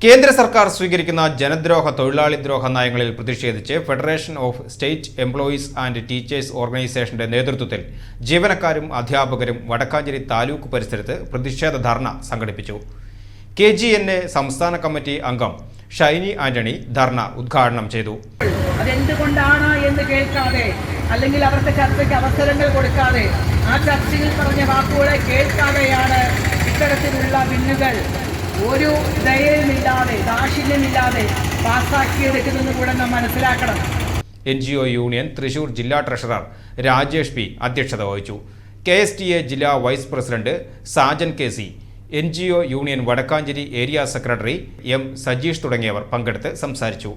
കേന്ദ്ര സർക്കാർ സ്വീകരിക്കുന്ന ജനദ്രോഹ തൊഴിലാളി ദ്രോഹ നയങ്ങളിൽ പ്രതിഷേധിച്ച് federation of state employees and teachers ഓർഗനൈസേഷന്റെ നേതൃത്വത്തിൽ ജീവനക്കാരും അധ്യാപകരും വടക്കാഞ്ചേരി താലൂക്ക് പരിസരത്ത് പ്രതിഷേധ ധർണ സംഘടിപ്പിച്ചു. കെ ജി എൻ എ സംസ്ഥാന കമ്മിറ്റി അംഗം ഷൈനി ആന്റണി ധർണ ഉദ്ഘാടനം ചെയ്തു. അതെന്തുകൊണ്ടാണ് എന്ന് കേൾക്കാതെ അല്ലെങ്കിൽ അവർക്ക് ചർച്ചയ്ക്ക് അവസരങ്ങൾ കൊടുക്കാതെ ആ ചർച്ചയിൽ പറഞ്ഞ വാക്കുകളെ കേൾക്കാതെയാണ് ഇത്തരത്തിലുള്ള ബിന്നുകൾ ഒരു ദയവുമില്ലാതെ ദാക്ഷിണ്യമില്ലാതെ പാസ്സാക്കിയെടുക്കുന്നതെന്ന് കൂടെ നാം മനസ്സിലാക്കണം. N G O union Thrissur ജില്ലാ ട്രഷറർ രാജേഷ് പി അധ്യക്ഷത വഹിച്ചു. കെ എസ് ടി എ ജില്ലാ vice president Sajan K C N G O union Vadakkanchery area secretary M Sajeesh തുടങ്ങിയവർ പങ്കെടുത്ത് സംസാരിച്ചു.